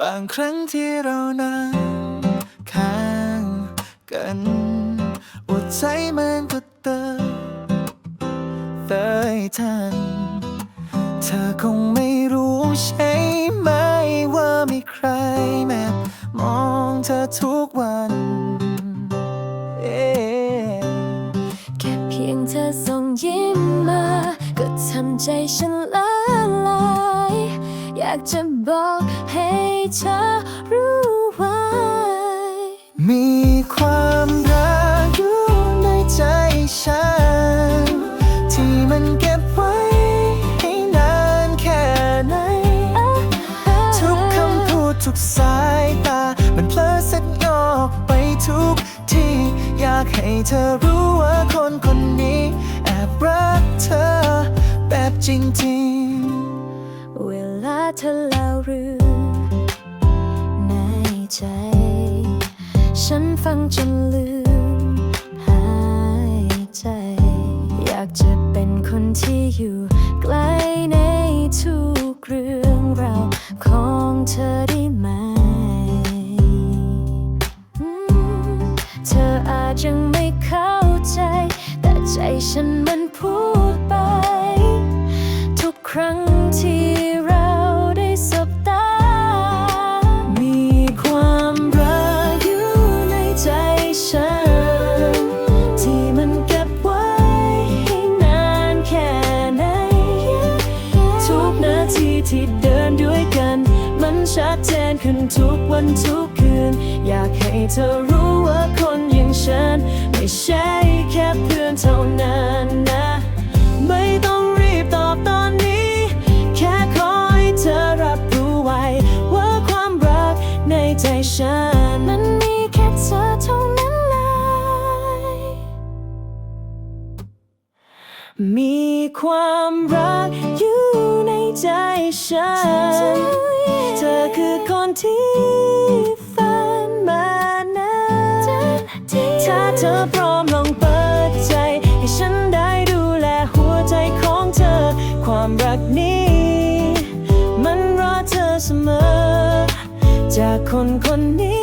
บางครั้งที่เรานั่งข้างกันอดใจมันก็เติมเตยทัน เธอคงไม่รู้ใช่ไหมว่ามีใครแอบมองเธอทุกวันเอ๊ะแค่เพียงเธอส่งยิ้มมา ก็ทำใจฉันละลาย อยากจะบอกให้เธอรู้ไว้ มีความรักอยู่ในใจฉัน ที่มันเก็บไว้ให้นานแค่ไหน ทุกคำพูดทุกสายตา มันเพลอเสร็จออกไปทุกที่ อยากให้เธอรู้ว่าคนคนนี้ แอบรักเธอแบบจริงๆ เธอเล่าเรื่องในใจ ฉันฟังจนลืมหายใจ อยากจะเป็นคนที่อยู่ใกล้ในทุกเรื่องราวของเธอได้ไหมอืมเธออาจยังไม่เข้าใจ แต่ใจฉันมันพูด ที่เดินด้วยกัน มันชัดเจนขึ้นทุกวันทุกคืน อยากให้เธอรู้ว่าคนอย่างฉัน ไม่ใช่แค่เพื่อนเท่านั้นนะ ไม่ต้องรีบตอบตอนนี้ แค่ขอให้เธอรับรู้ไว้ ว่าความรักในใจฉันมันมีแค่เธอเท่านั้นเลยมีความรักอยู่ใน ใจฉัน เธอคือคนที่ฝันมานานถ้าเธอพร้อมลองเปิดใจ ให้ฉันได้ดูแลหัวใจของเธอ ความรักนี้ มันรอเธอเสมอ จากคนคนนี้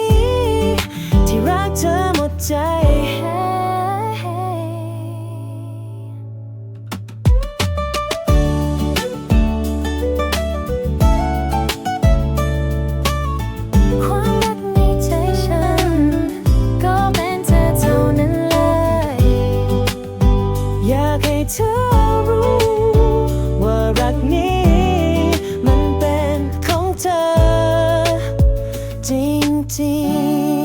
ting ting.